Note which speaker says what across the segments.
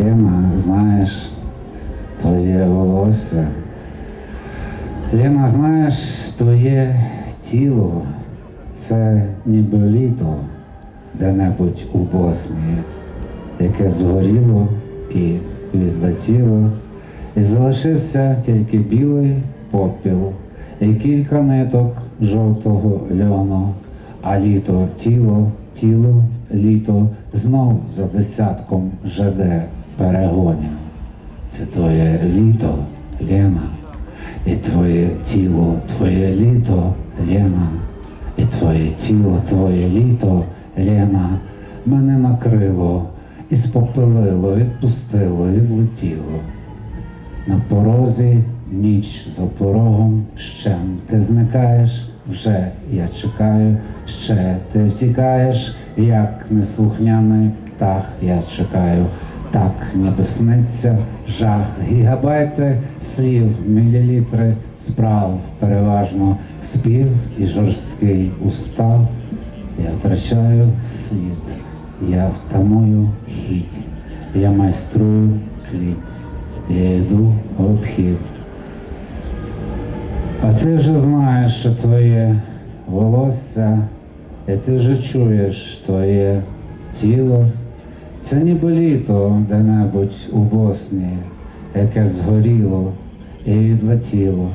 Speaker 1: Лена, знаєш, твоє волосся. Лена, знаєш, твоє тіло це ніби літо де-небудь у Боснії, яке згоріло і відлетіло, і залишився тільки білий попіл і кілька ниток жовтого льону, а літо тіло, тіло, літо знов за десятком ЖД перегонів. Це твоє літо, Лена, і твоє тіло, твоє літо, Лена, і твоє тіло, твоє літо, Лена, мене накрило і спопилило, відпустило, відлетіло. На порозі ніч за порогом щем ти зникаєш, вже я чекаю, ще ти втікаєш, як неслухняний птах я чекаю. Так сниться жах, гігабайти слів, мілілітри справ, переважно спів і жорсткий устав. Я втрачаю слід, я втамую хіть, я майструю кліт, я йду в обхід. А ти вже знаєш, що твоє волосся, і ти вже чуєш твоє тіло. Це ніби літо де-небудь у Боснії, яке згоріло і відлетіло.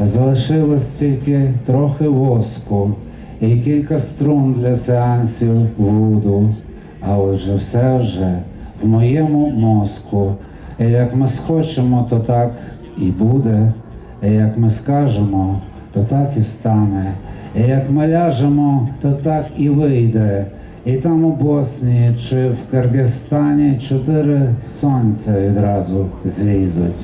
Speaker 1: Залишилось тільки трохи воску і кілька струн для сеансів вуду. А отже, все вже в моєму мозку. І як ми схочемо, то так і буде. І як ми скажемо, то так і стане. І як ми ляжемо, то так і вийде. І там у Боснії чи в Киргизстані чотири сонця відразу зійдуть.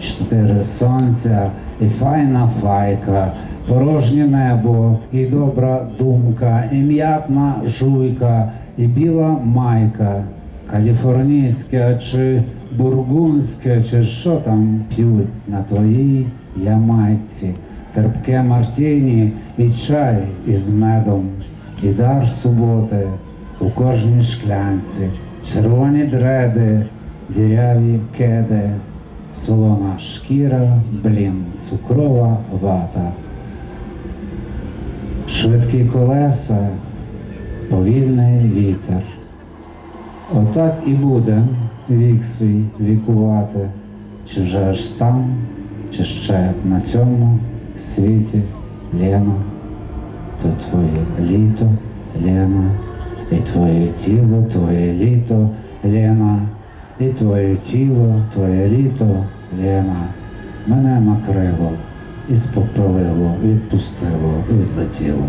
Speaker 1: Чотири сонця і файна файка, порожнє небо, і добра думка, і м'ятна жуйка, і біла майка, каліфорнійське чи бургундське, чи що там п'ють на твоїй ямайці, терпке мартіні і чай із медом, і дар суботи у кожній шклянці, червоні дреди, діряві кеди, солона шкіра, блін, цукрова вата, швидкі колеса, повільний вітер. Отак і буде вік свій вікувати, чи вже аж там, чи ще на цьому світі Лена, то твоє літо, Лена, і твоє тіло, твоє літо, Лена, і твоє тіло, твоє літо, Лена, мене накрило і спопилило, відпустило, відлетіло.